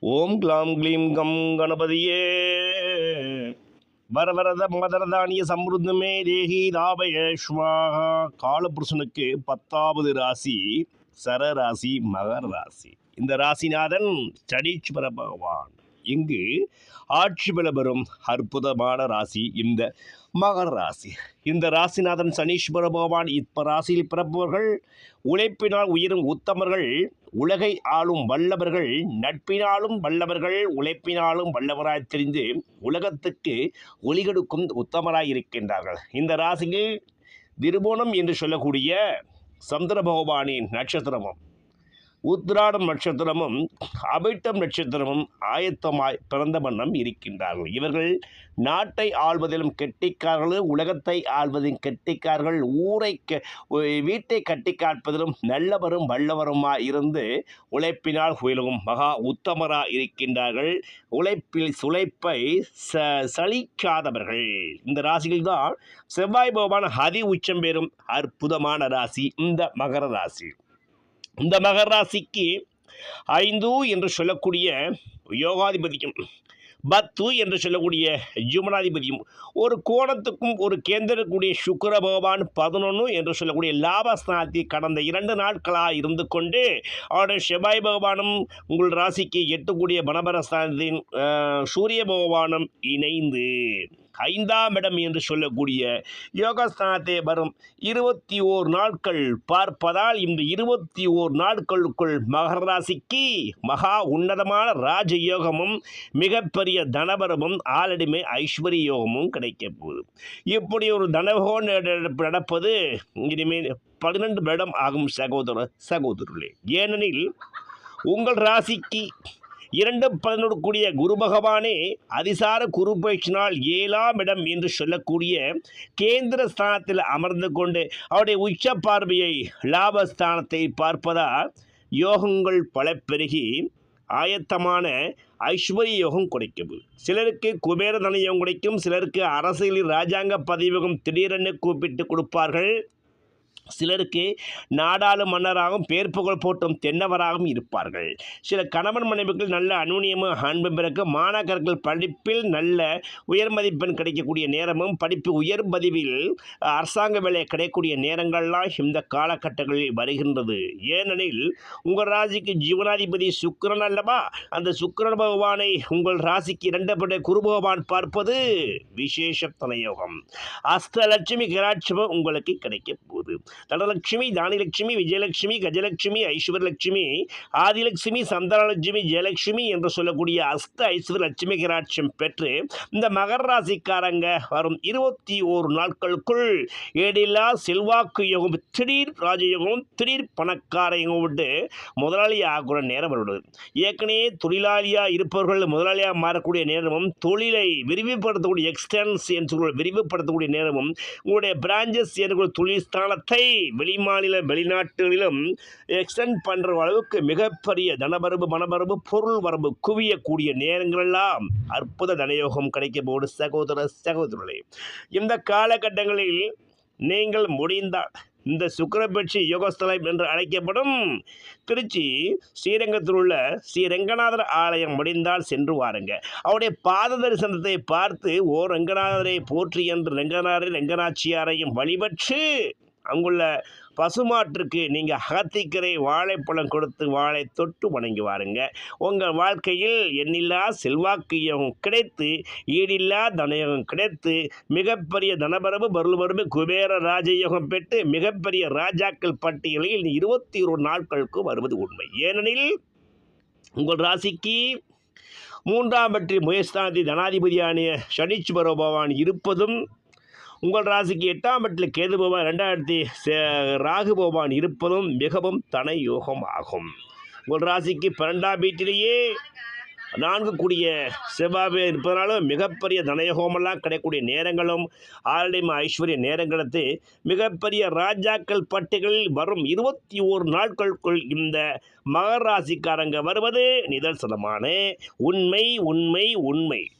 ஓம் glam க்ளீம் come கணபதியே. வரவரத மதரதானிய சம்ருத்தமே தேகி தாபயேஷ்வாகா காலபுருஷனுக்கு பத்தாவது ராசி சரராசி மகர ராசி. இந்த ராசிநாதன் சனீஸ்வர பகவான். இங்கு ஆட்சி பல பெறும் அற்புதமான ராசி இந்த மகர ராசி. இந்த ராசிநாதன் சனீஸ்வர பகவான் இப்ப ராசியில் பிறப்பவர்கள் உழைப்பினால் உயிரும் உத்தமர்கள் உலகை ஆளும் வல்லவர்கள் நட்பினாலும் வல்லவர்கள் உழைப்பினாலும் வல்லவராய் தெரிந்து உலகத்துக்கு ஒளிகெடுக்கும் உத்தமராய் இருக்கின்றார்கள் இந்த ராசியில் திருபோணம் என்று சொல்லக்கூடிய சந்திர பகவானின் நட்சத்திரமும் உத்ராடம் நட்சத்திரமும் அபிட்டம் நட்சத்திரமும் ஆயத்தமாய் பிறந்த வண்ணம் இருக்கின்றார்கள். இவர்கள் நாட்டை ஆள்வதிலும் கெட்டிக்காரர்கள் உலகத்தை ஆள்வதிலும் கெட்டிக்கார்கள் ஊரை வீட்டை கட்டி காப்பதிலும் நல்லவரும் வல்லவருமாய் இருந்து உழைப்பினால் உயிலும் மகா உத்தமராக இருக்கின்றார்கள். உழைப்பில் சுழைப்பை ச சலிக்காதவர்கள். இந்த ராசியில் தான் செவ்வாய் பகவான் அதி உச்சம் பெறும் அற்புதமான ராசி. இந்த மகர ராசி. இந்த மகராசிக்கு ஐந்து என்று சொல்லக்கூடிய யோகாதிபதியும் பத்து என்று சொல்லக்கூடிய ஜுமனாதிபதியும் ஒரு கோணத்துக்கும் ஒரு கேந்திரக்கூடிய சுக்கர பகவான் பதினொன்று என்று சொல்லக்கூடிய லாபஸ்தானத்தை கடந்த இரண்டு நாட்களாக இருந்து கொண்டு அவருடைய செவ்வாய் பகவானும் உங்கள் ராசிக்கு எட்டக்கூடிய பணபரஸ்தானத்தின் சூரிய பகவானும் இணைந்து. ஐந்தாம் இடம் என்று சொல்லக்கூடிய யோகஸ்தானத்தை வரும். இருபத்தி ஓர் நாட்கள் பார்ப்பதால் இந்த இருபத்தி ஓர் நாட்களுக்குள் மகர ராசிக்கு மகா உன்னதமான ராஜயோகமும் மிகப்பெரிய தனபரமும் ஆலடிமை ஐஸ்வர்ய யோகமும் கிடைக்க போகுது. இப்படி ஒரு தனபோகம் நடப்பது இனிமேல் பதினெண்டு வருடம் ஆகும் சகோதர சகோதரர்களே. ஏனெனில் உங்கள் ராசிக்கு இரண்டு பதினொரு கூடிய குரு பகவானே அதிசார குரு பயிற்சினால் ஏழாம் இடம் என்று சொல்லக்கூடிய கேந்திர ஸ்தானத்தில் அமர்ந்து கொண்டு அவருடைய உச்ச பார்வையை லாபஸ்தானத்தை பார்ப்பதால் யோகங்கள் பல பெருகி ஆயத்தமான ஐஸ்வர்ய யோகம் கிடைக்கும். சிலருக்கு குபேர தன யோகம் கிடைக்கும் சிலருக்கு அரசியலில் ராஜாங்க பதிவகம் திடீரென கூப்பிட்டு கொடுப்பார்கள். சிலருக்கு நாடாளு மன்னராகவும் பேர் புகழ் போட்டும் தென்னவராகவும் இருப்பார்கள். சில கணவன் மனைவிகள் நல்ல அனுநியமும் அன்பும் பிறகு மாணாக்கர்கள் படிப்பில் நல்ல உயர் மதிப்பெண் கிடைக்கக்கூடிய நேரமும் படிப்பு உயர் பதிவில் அரசாங்க வேலை கிடைக்கக்கூடிய நேரங்கள்லாம் இந்த காலகட்டங்களில் வருகின்றது. ஏனெனில் உங்கள் ராசிக்கு ஜீவனாதிபதி சுக்கரன் அல்லவா? அந்த சுக்கரன் பகவானை உங்கள் ராசிக்கு இரண்டப்பட்ட குரு பகவான் பார்ப்பது விசேஷ தனயோகம். அஸ்தலட்சுமி கராட்சமும் உங்களுக்கு கிடைக்க போகுது. தனலட்சுமி தானிலட்சுமி விஜயலட்சுமி கஜலட்சுமி ஐஸ்வர்லட்சுமி ஆதிலட்சுமி சந்தானலட்சுமி ஜெயலட்சுமி என்று சொல்லக்கூடிய அஸ்த ஐஸ்வர் லட்சுமி கிராட்சியம் பெற்று இந்த மகர ராசிக்காரங்க வரும் இருபத்தி ஓரு நாட்களுக்குள் ஏடில்லா செல்வாக்கு யோகம் திடீர் ராஜயோகம் திடீர் பணக்கார யோகம் விட்டு முதலாளி ஆகுற நேரம் வருவது ஏற்கனவே தொழிலாளியாக இருப்பவர்கள் முதலாளியாக மாறக்கூடிய நேரமும் தொழிலை விரிவுபடுத்தக்கூடிய எக்ஸ்டென்ஸ் என்று சொல்ல விரிவுபடுத்தக்கூடிய நேரமும் உங்களுடைய பிரான்ச்சஸ் என்று தொழில் ஸ்தானத்தை வெளிமாநில வெளிநாட்டுகளிலும் எக்ஸ்டெண்ட் பண்ணுற அளவுக்கு மிகப்பெரிய தனபரபு மனபரபு பொருள் வரம்பு குவியக்கூடிய நேரங்களெல்லாம் அற்புத தனயோகம் கிடைக்க போது சகோதர சகோதரர்களே. இந்த காலகட்டங்களில் நீங்கள் முடிந்தால் இந்த சுக்கரபட்சி யோகஸ்தலம் என்று அழைக்கப்படும் திருச்சி ஸ்ரீரங்கத்தில் உள்ள ஸ்ரீரங்கநாதர் ஆலயம் முடிந்தால் சென்று வாருங்க. அவருடைய பாத தரிசனத்தை பார்த்து ஓ ரங்கநாதரை போற்றி என்று ரங்கநாதரை ரங்கநாச்சியாரையும் வழிபற்று அங்குள்ள பசுமாட்டிற்கு நீங்கள் அகத்திக்கரை வாழைப்பழம் கொடுத்து வாழை தொட்டு வணங்கி வாருங்க. உங்கள் வாழ்க்கையில் எண்ணில்லா செல்வாக்கியம் கிடைத்து ஈடில்லா தனயோகம் கிடைத்து மிகப்பெரிய தனபரவு பருளுபரவு குபேர ராஜயோகம் பெற்று மிகப்பெரிய ராஜாக்கள் பட்டியலில் இருபத்தி ஒரு நாட்களுக்கு வருவது உண்மை. ஏனெனில் உங்கள் ராசிக்கு மூன்றாம் பற்றி முயஸ்தானதி தனாதிபதியான சனீஸ்வர பகவான் இருப்பதும் உங்கள் ராசிக்கு எட்டாம் பட்டில் கேது பகவான் ரெண்டாயிரத்தி சே- ராகு பகவான் இருப்பதும் மிகவும் தன யோகம் ஆகும். உங்கள் ராசிக்கு பன்னெண்டாம் வீட்டிலேயே நான்கு கூடிய செவ்வாய் இருப்பதனாலும் மிகப்பெரிய தனயோகமெல்லாம் கிடைக்கக்கூடிய நேரங்களும் ஆரடிம ஐஸ்வர்ய நேரங்களுக்கு மிகப்பெரிய ராஜாக்கள் பட்டிகளில் வரும் இருபத்தி ஓரு நாட்களுக்குள் இந்த மகராசிக்காரங்க வருவது நிதர்சனமான. உண்மை உண்மை உண்மை.